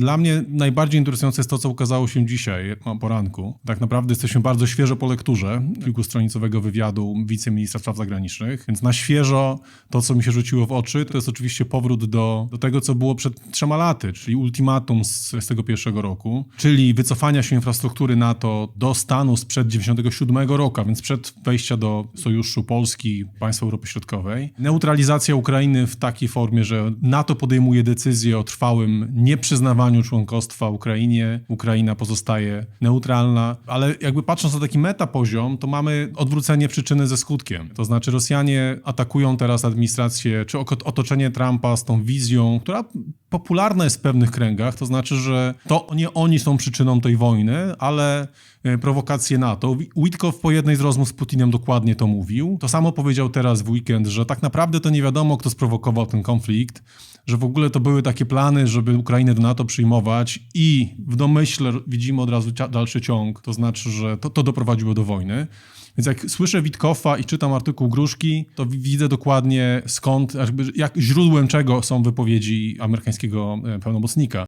Dla mnie najbardziej interesujące jest to, co ukazało się dzisiaj o poranku. Tak naprawdę jesteśmy bardzo świeżo po lekturze kilkustronicowego wywiadu wiceministra spraw zagranicznych, więc na świeżo to, co mi się rzuciło w oczy, to jest oczywiście powrót do, do tego, co było przed trzema laty, czyli ultimatum z 1941 roku, czyli wycofania się infrastruktury NATO do stanu sprzed 97 roku, więc przed wejścia do Sojuszu Polski, państw Europy Środkowej. Neutralizacja Ukrainy w takiej formie, że NATO podejmuje decyzję o trwałym nieprzyznawaniu członkostwa Ukrainie. Ukraina pozostaje neutralna, ale jakby patrząc na taki metapoziom, to mamy odwrócenie przyczyny ze skutkiem. To znaczy Rosjanie atakują teraz administrację, czy otoczenie Trumpa z tą wizją, która popularna jest w pewnych kręgach, to znaczy, że to nie oni są przyczyną tej wojny, ale e, prowokacje NATO. Witkow po jednej z rozmów z Putinem dokładnie to mówił. To samo powiedział teraz w weekend, że tak naprawdę to nie wiadomo, kto sprowokował ten konflikt, że w ogóle to były takie plany, żeby Ukrainę do NATO przyjmować i w domyśle widzimy od razu dalszy ciąg, to znaczy, że to, to doprowadziło do wojny. Więc jak słyszę Witkowa i czytam artykuł Gruszki, to wi- widzę dokładnie skąd, jak źródłem czego są wypowiedzi amerykańskiego e, pełnomocnika.